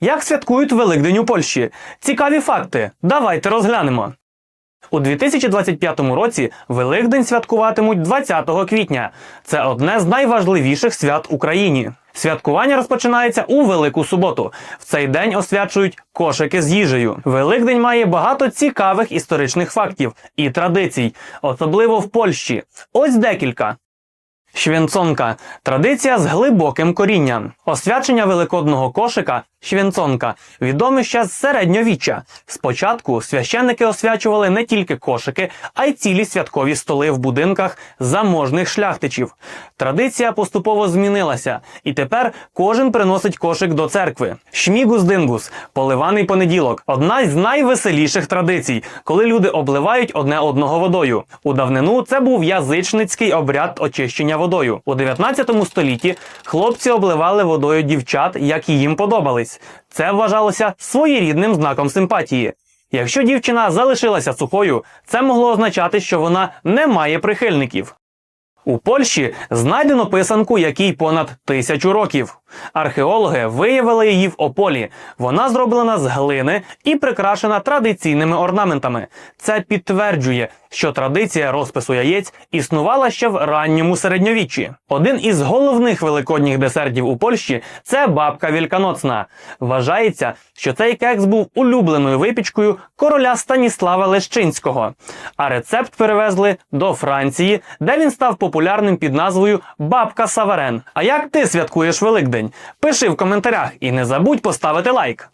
Як святкують Великдень у Польщі? Цікаві факти. Давайте розглянемо. У 2025 році Великдень святкуватимуть 20 квітня. Це одне з найважливіших свят Україні. Святкування розпочинається у Велику суботу. В цей день освячують кошики з їжею. Великдень має багато цікавих історичних фактів і традицій, особливо в Польщі. Ось декілька. Швєнцонка традиція з глибоким корінням. Освячення великодного кошика швєнцонка відоме ще з середньовіччя. Спочатку священники освячували не тільки кошики, а й цілі святкові столи в будинках заможних шляхтичів. Традиція поступово змінилася, і тепер кожен приносить кошик до церкви. Шмігус дингус поливаний понеділок одна з найвеселіших традицій, коли люди обливають одне одного водою. У давнину це був язичницький обряд очищення водою. У 19 столітті хлопці обливали водою дівчат, як їм подобались. Це вважалося своєрідним знаком симпатії. Якщо дівчина залишилася сухою, це могло означати, що вона не має прихильників. У Польщі знайдено писанку, якій понад тисячу років. Археологи виявили її в Ополі. Вона зроблена з глини і прикрашена традиційними орнаментами. Це підтверджує, що традиція розпису яєць існувала ще в ранньому середньовіччі. Один із головних великодніх десертів у Польщі це бабка Вільканоцна. Вважається, що цей кекс був улюбленою випічкою короля Станіслава Лещинського. А рецепт перевезли до Франції, де він став популярним під назвою Бабка Саварен. А як ти святкуєш Великдень? Пиши в коментарях і не забудь поставити лайк.